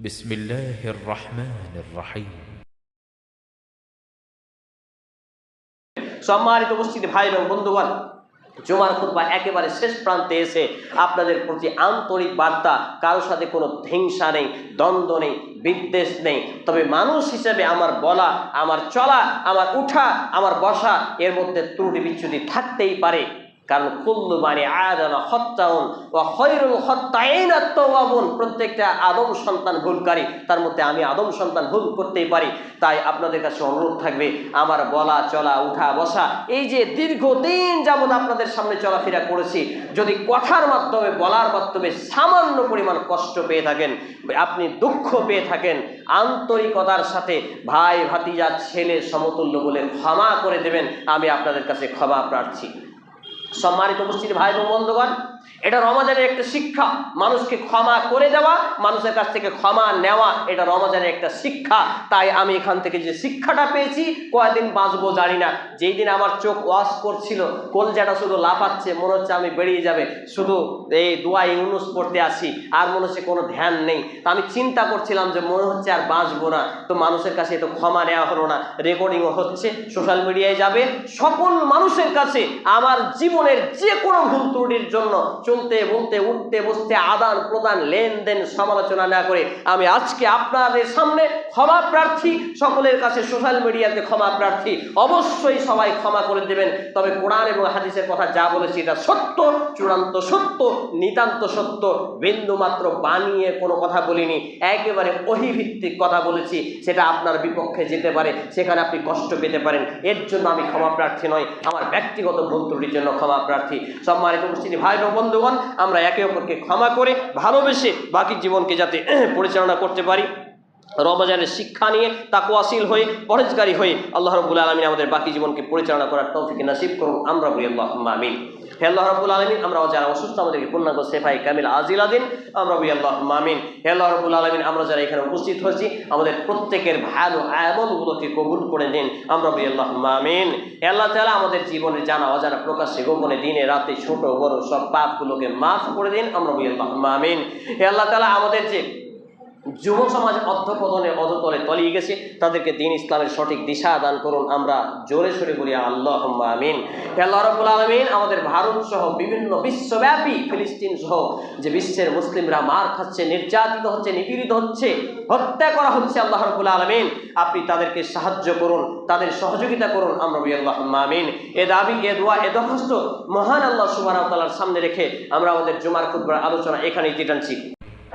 بسم الله الرحمن الرحيم সম্মানিত উপস্থিতি ভাই এবং বন্ধুগণ জুমার খুতবা একেবারে শেষ প্রান্তে এসে আপনাদের প্রতি আন্তরিক বার্তা কারোর সাথে কোনো হিংসা নেই দ্বন্দ্ব নেই বিদ্বেষ নেই তবে মানুষ হিসেবে আমার বলা আমার চলা আমার উঠা আমার বসা এর মধ্যে ত্রুটি বিচ্যুতি থাকতেই পারে কারণ কুল্লু মানে আয়াদানা হত্যাউন ও খৈরুল হত্যাইন প্রত্যেকটা আদম সন্তান ভুলকারী, তার মধ্যে আমি আদম সন্তান ভুল করতেই পারি। তাই আপনাদের কাছে অনুরোধ থাকবে, আমার বলা, চলা, উঠা, বসা, এই যে দীর্ঘদিন যাবৎ আপনাদের সামনে চলাফেরা করেছি, যদি কথার মাধ্যমে, বলার মাধ্যমে সামান্য পরিমাণ কষ্ট পেয়ে থাকেন, আপনি দুঃখ পেয়ে থাকেন, আন্তরিকতার সাথে ভাই, ভাতিজা, ছেলে, সমতুল্য বলে ক্ষমা করে দেবেন, আমি আপনাদের কাছে ক্ষমা প্রার্থী। সম্মানিত উপস্থিত ভাই বন্ধুগণ। এটা রমাজানের একটা শিক্ষা। মানুষকে ক্ষমা করে দেওয়া, মানুষের কাছ থেকে ক্ষমা নেওয়া, এটা রমাজানের একটা শিক্ষা। তাই আমি এখান থেকে যে শিক্ষাটা পেয়েছি, কয়দিন বাঁচবো জানি না। যেই দিন আমার চোখ ওয়াশ করছিল, কলজাটা শুধু লাফাচ্ছে, মনে হচ্ছে আমি বেরিয়ে যাবে। শুধু এই দোয়া ইউনুস পড়তে আসি, আর মনে হচ্ছে কোনো ধ্যান নেই। তা আমি চিন্তা করছিলাম যে মনে হচ্ছে আর বাঁচবো না। তো মানুষের কাছে তো ক্ষমা নেওয়া হলো না রেকর্ডিংও হচ্ছে সোশ্যাল মিডিয়ায় যাবে। সকল মানুষের কাছে আমার জীবনের যে কোনো ভুল ত্রুটির জন্য চলতে বলতে উঠতে, বসতে, আদান প্রদান, লেনদেন, সমালোচনা না করে আমি আজকে আপনাদের সামনে ক্ষমা প্রার্থী, সকলের কাছে সোশ্যাল মিডিয়াতে ক্ষমা প্রার্থী, অবশ্যই সবাই ক্ষমা করে দেবেন। তবে কোরআন এবং হাদিসের কথা যা বলেছি, এটা সত্য, চূড়ান্ত সত্য, নিতান্ত সত্য। বিন্দু মাত্র বানিয়ে কোনো কথা বলিনি, একেবারে অহিভিত্তিক কথা বলেছি, সেটা আপনার বিপক্ষে যেতে পারে, সেখানে আপনি কষ্ট পেতে পারেন। এর জন্য আমি ক্ষমা প্রার্থী নয় আমার ব্যক্তিগত ত্রুটির জন্য ক্ষমা প্রার্থী। সম্মানিত ভাই ও বন্ধুগণ আমরা একে অপরকে ক্ষমা করে ভালোবেসে বাকি জীবনকে যাতে পরিচালনা করতে পারি। রমজানের শিক্ষা নিয়ে তাকুয়াশীল হয়ে পরেজগারী হয়ে আল্লাহ রবুল আলমিন আমাদের বাকি জীবনকে পরিচালনা করার তৌফিকে নাসিব করুন। আমরা বলি আল্লাহ আমিন। হে আল্লাহ রবুল আলমিন, আমরা যারা অসুস্থ, আমাদেরকে পূর্ণাঙ্গ সেফাই কামিল আজিল আদিন আমরা বলি আল্লাহ মামিন হে আল্লাহ রবুল আলমিন, আমরা যারা এখানে উপস্থিত হয়েছি, আমাদের প্রত্যেকের ভালো আমলগুলোকে কবুল করে দিন আমরা বলি আল্লাহ মামিন হে আল্লাহ তালা আমাদের জীবনে জানা অজানা প্রকাশ্যে গোপনে দিনে, রাতে, ছোট, বড় সব পাপগুলোকে মাফ করে দিন। আমরা বলি আল্লাহ মামিন হে আল্লাহ তালা আমাদের যে যুব সমাজ অধ্যপতনে অধতলে তলিয়ে গেছে। তাদেরকে দিন ইসলামের সঠিক দিশা দান করুন। আমরা জোরে সরে বলি আল্লাহ আমিন। আল্লাহ রবুল আলমিন, আমাদের ভারত সহ বিভিন্ন বিশ্বব্যাপী ফিলিস্তিন সহ যে বিশ্বের মুসলিমরা মার খাচ্ছে, নির্যাতিত হচ্ছে, নিপীড়িত হচ্ছে, হত্যা করা হচ্ছে আল্লাহ রবুল আলমিন, আপনি তাদেরকে সাহায্য করুন, তাদের সহযোগিতা করুন। আমরা বলি আল্লাহ আমিন। এ দাবি, এ দোয়া, এ দরখাস্ত মহান আল্লাহ সুবাহ সামনে রেখে আমরা আমাদের জুমার খুদ্বার আলোচনা এখানেই টানছি